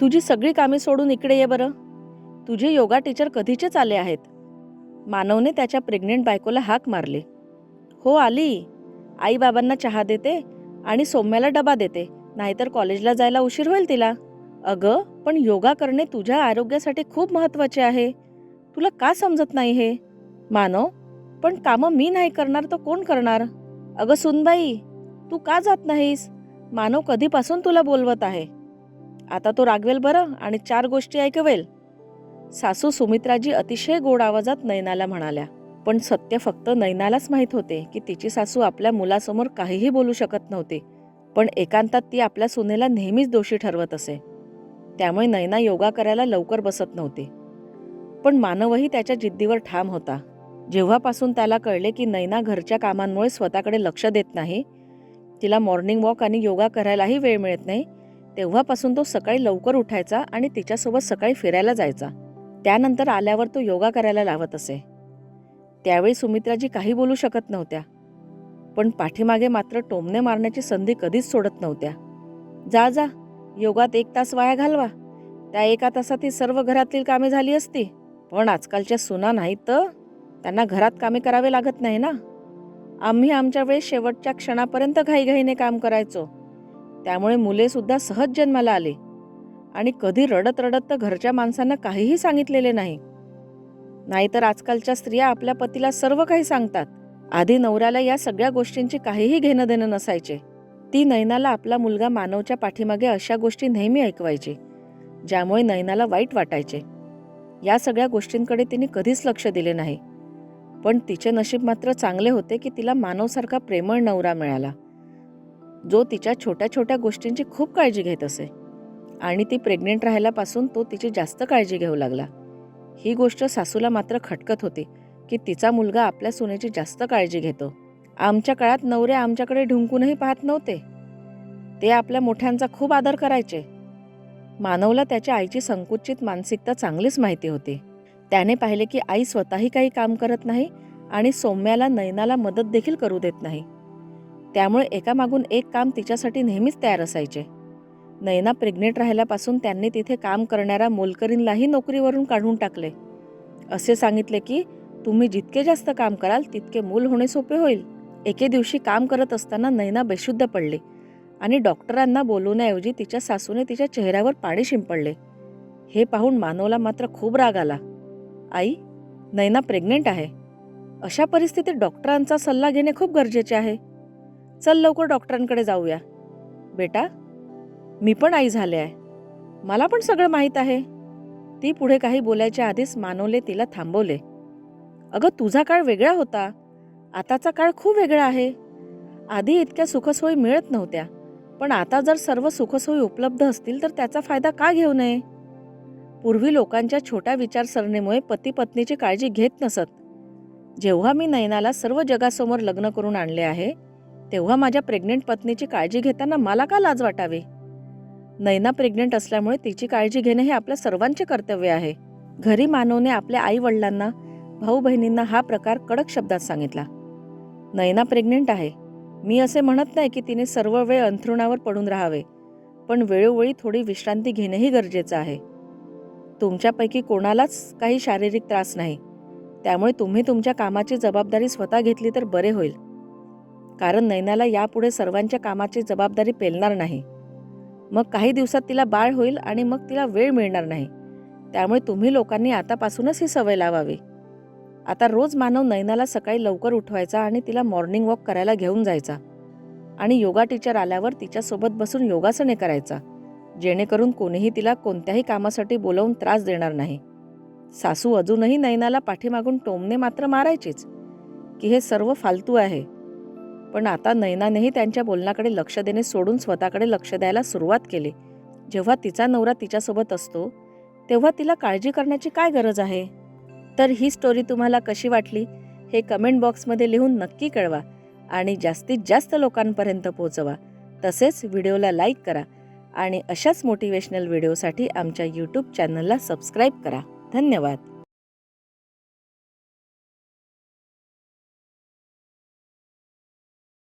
तुझी सगळी कामे सोडून इकडे ये बरं. तुझे योगा टीचर कधीचेच आले आहेत. मानवने त्याच्या प्रेग्नेंट बायकोला हाक मारली. हो आली. आई बाबांना चहा देते आणि सौम्याला डबा देते. नाहीतर कॉलेजला जायला उशीर होईल तिला. अगं पण योगा करणे तुझ्या आरोग्यासाठी खूप महत्त्वाचे आहे. तुला का समजत नाही हे? मानव पण कामं मी नाही करणार तर कोण करणार? अगं सुनबाई तू का जात नाहीस? मानव कधीपासून तुला बोलवत आहे? आता तो रागवेल बरं आणि चार गोष्टी ऐकवेल. सासू सुमित्राजी अतिशय गोड आवाजात नैनाला म्हणाल्या. पण सत्य फक्त नैनालाच माहीत होते की तिची सासू आपल्या मुलासमोर काहीही बोलू शकत नव्हती. पण एकांतात ती आपल्या सुनेला नेहमीच दोषी ठरवत असे. त्यामुळे नैना योगा करायला लवकर बसत नव्हती. पण मानवही त्याच्या जिद्दीवर ठाम होता. जेव्हापासून त्याला कळले की नैना घरच्या कामांमुळे स्वतःकडे लक्ष देत नाही तिला मॉर्निंग वॉक आणि योगा करायलाही वेळ मिळत नाही तेव्हापासून तो सकाळी लवकर उठायचा आणि तिच्यासोबत सकाळी फिरायला जायचा. त्यानंतर आल्यावर तो योगा करायला लावत असे. त्यावेळी सुमित्राजी काही बोलू शकत नव्हत्या. पण पाठीमागे मात्र टोमणे मारण्याची संधी कधीच सोडत नव्हत्या. जा जा योगात एक तास वाया घालवा. त्या एका तासात ही सर्व घरातील कामे झाली असती. पण आजकालच्या सुना नाहीत तर? त्यांना घरात कामे करावे लागत नाही ना? आम्ही आमच्या वेळेस शेवटच्या क्षणापर्यंत घाईघाईने काम करायचो. त्यामुळे मुलेसुद्धा सहज जन्माला आली. आणि कधी रडत रडत तर घरच्या माणसांना काहीही सांगितलेले नाही. नाहीतर आजकालच्या स्त्रिया आपल्या पतीला सर्व काही सांगतात. आधी नवऱ्याला या सगळ्या गोष्टींची काहीही घेणं देणं नसायचे. ती नैनाला आपला मुलगा मानवच्या पाठीमागे अशा गोष्टी नेहमी ऐकवायची ज्यामुळे नैनाला वाईट वाटायचे. या सगळ्या गोष्टींकडे तिने कधीच लक्ष दिले नाही. पण तिचे नशीब मात्र चांगले होते की तिला मानवसारखा प्रेमळ नवरा मिळाला. जो तिच्या छोट्या छोट्या गोष्टींची खूप काळजी घेत असे. आणि ती प्रेग्नेंट राहिल्यापासून तो तिची जास्त काळजी घेऊ लागला. ही गोष्ट सासूला मात्र खटकत होती की तिचा मुलगा आपल्या सुनेची जास्त काळजी घेतो. आमच्या काळात नवरे आमच्याकडे ढुंकूनही पाहत नव्हते. ते आपल्या मोठ्यांचा खूप आदर करायचे. मानवला त्याच्या आईची संकुचित मानसिकता चांगलीच माहिती होती. त्याने पाहिले की आई स्वतःही काही काम करत नाही आणि सौम्याला नयनाला मदत देखील करू देत नाही. त्यामुळे एकामागून एक काम तिच्यासाठी नेहमीच तयार असायचे. नयना प्रेग्नेंट राहिल्यापासून त्यांनी तिथे काम करणाऱ्या मोलकरींलाही नोकरीवरून काढून टाकले. असे सांगितले की तुम्ही जितके जास्त काम कराल तितके मूल होणे सोपे होईल. एके दिवशी काम करत असताना नैना बेशुद्ध पडली आणि डॉक्टरांना बोलवण्याऐवजी तिच्या सासूने तिच्या चेहऱ्यावर पाणी शिंपडले. हे पाहून मानवला मात्र खूप राग आला. आई नैना प्रेग्नेंट आहे. अशा परिस्थितीत डॉक्टरांचा सल्ला घेणे खूप गरजेचे आहे. चल लवकर डॉक्टरांकडे जाऊया. बेटा मी पण आई झाले आहे. मला पण सगळं माहीत आहे. ती पुढे काही बोलायच्या आधीच मानवले तिला थांबवले. अगं तुझा काळ वेगळा होता. आताचा काळ खूप वेगळा आहे. आधी इतक्या सुखसोयी मिळत नव्हत्या. पण आता जर सर्व सुखसोयी उपलब्ध असतील तर त्याचा फायदा का घेऊ नये? पूर्वी लोकांच्या छोट्या विचारसरणीमुळे पती पत्नीची काळजी घेत नसत. जेव्हा मी नयनाला सर्व जगासमोर लग्न करून आणले आहे तेव्हा माझ्या प्रेग्नेंट पत्नीची काळजी घेताना मला का लाज वाटावी? नैना प्रेग्नेंट असल्यामुळे तिची काळजी घेणे हे आपल्या सर्वांचे कर्तव्य आहे. घरी मानवने आपल्या आई वडिलांना भाऊ बहिणींना हा प्रकार कडक शब्दात सांगितला. नैना प्रेग्नेंट आहे. मी असे म्हणत नाही की तिने सर्व वेळ अंथरुणावर पडून राहावे पण वेळोवेळी थोडी विश्रांती घेणेही गरजेचं आहे. तुमच्यापैकी कोणालाच काही शारीरिक त्रास नाही. त्यामुळे तुम्ही तुमच्या कामाची जबाबदारी स्वतः घेतली तर बरे होईल. कारण नैनाला यापुढे सर्वांच्या कामाची जबाबदारी पेलणार नाही. मग काही दिवसात तिला बाळ होईल आणि मग तिला वेळ मिळणार नाही. त्यामुळे तुम्ही लोकांनी आतापासूनच ही सवय लावावी. आता रोज मानव नैनाला सकाळी लवकर उठवायचा आणि तिला मॉर्निंग वॉक करायला घेऊन जायचा. आणि योगा टीचर आल्यावर तिच्यासोबत बसून योगासने करायचा. जेणेकरून कोणीही तिला कोणत्याही कामासाठी बोलवून त्रास देणार नाही. सासू अजूनही नैनाला पाठीमागून टोमने मात्र मारायचीच. की हे सर्व फालतू आहे. पण आता नैनानेही त्यांच्या बोलण्याकडे लक्ष देणे सोडून स्वतःकडे लक्ष द्यायला सुरुवात केली. जेव्हा तिचा नवरा तिच्यासोबत असतो तेव्हा तिला काळजी करण्याची काय गरज आहे? तर ही स्टोरी तुम्हाला कशी वाटली? हे कमेंट बॉक्समध्ये लिहून नक्की कळवा आणि जास्तीत जास्त लोकांपर्यंत पोहोचवा. तसेच व्हिडिओला लाईक करा आणि अशाच मोटिवेशनल व्हिडिओसाठी आमच्या यूट्यूब चॅनलला सबस्क्राईब करा. धन्यवाद.